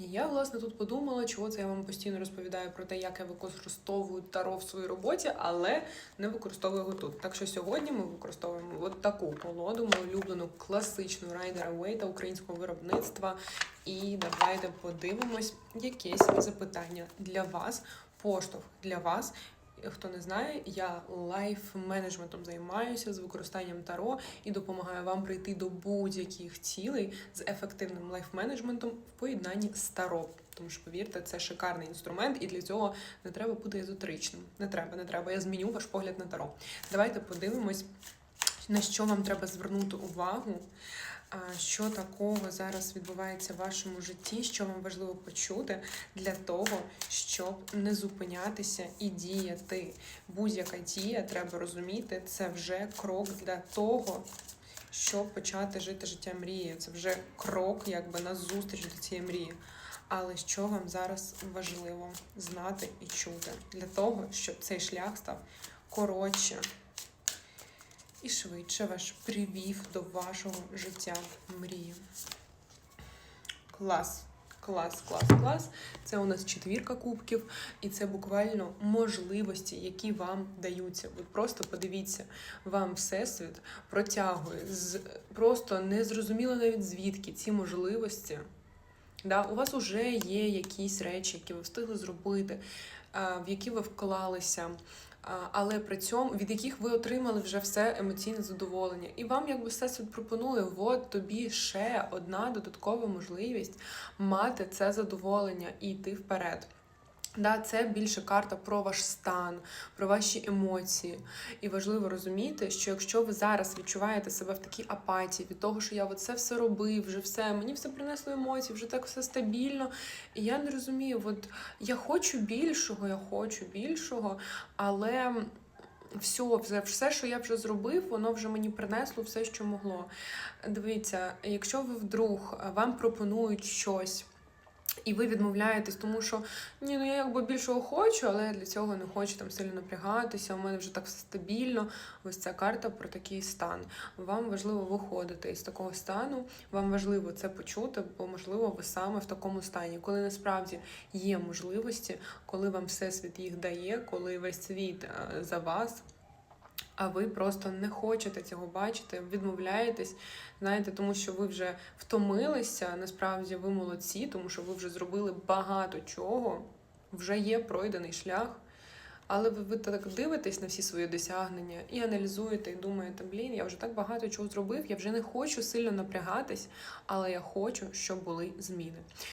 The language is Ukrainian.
І я, власне, тут подумала, чого це я вам постійно розповідаю про те, як я використовую таро в своїй роботі, але не використовую його тут. Так що сьогодні ми використовуємо от таку колоду, мою улюблену класичну райдера Вейта українського виробництва. І давайте подивимось якесь запитання для вас, поштовх для вас. Хто не знає, я лайф-менеджментом займаюся з використанням таро і допомагаю вам прийти до будь-яких цілей з ефективним лайф-менеджментом в поєднанні з таро. Тому що, повірте, це шикарний інструмент, і для цього не треба бути езотеричним. Не треба, не треба. Я зміню ваш погляд на таро. Давайте подивимось, на що вам треба звернути увагу. Що такого зараз відбувається в вашому житті, що вам важливо почути для того, щоб не зупинятися і діяти. Будь-яка дія, треба розуміти, це вже крок для того, щоб почати жити життя мрії. Це вже крок, якби на зустріч до цієї мрії. Але що вам зараз важливо знати і чути для того, щоб цей шлях став коротше і швидше ваш привів до вашого життя мрії. Клас. Клас, клас, клас. Це у нас четвірка кубків, і це буквально можливості, які вам даються. От просто подивіться, вам всесвіт протягує з просто незрозуміло навіть звідки ці можливості. Да, у вас вже є якісь речі, які ви встигли зробити, в які ви вклалися, але при цьому від яких ви отримали вже все емоційне задоволення. І вам якби всесвіт пропонує, от тобі ще одна додаткова можливість мати це задоволення і йти вперед. Да, це більше карта про ваш стан, про ваші емоції. І важливо розуміти, що якщо ви зараз відчуваєте себе в такій апатії від того, що я от це все робив, вже все, мені все принесло емоції, вже так все стабільно. І я не розумію, от я хочу більшого, я хочу більшого, але все, все, що я вже зробив, воно вже мені принесло все, що могло. Дивіться, якщо ви вдруг е, вам пропонують щось. І ви відмовляєтесь, тому що ні, ну я якби більшого хочу, але я для цього не хочу там сильно напрягатися. У мене вже так все стабільно. Ось ця карта про такий стан. Вам важливо виходити із такого стану. Вам важливо це почути, бо можливо ви саме в такому стані, коли насправді є можливості, коли вам всесвіт їх дає, коли весь світ е, за вас. А ви просто не хочете цього бачити, відмовляєтесь, знаєте, тому що ви вже втомилися. Насправді ви молодці, тому що ви вже зробили багато чого, вже є пройдений шлях. Але ви, ви так дивитесь на всі свої досягнення і аналізуєте, і думаєте, блін, я вже так багато чого зробив, я вже не хочу сильно напрягатись, але я хочу, щоб були зміни.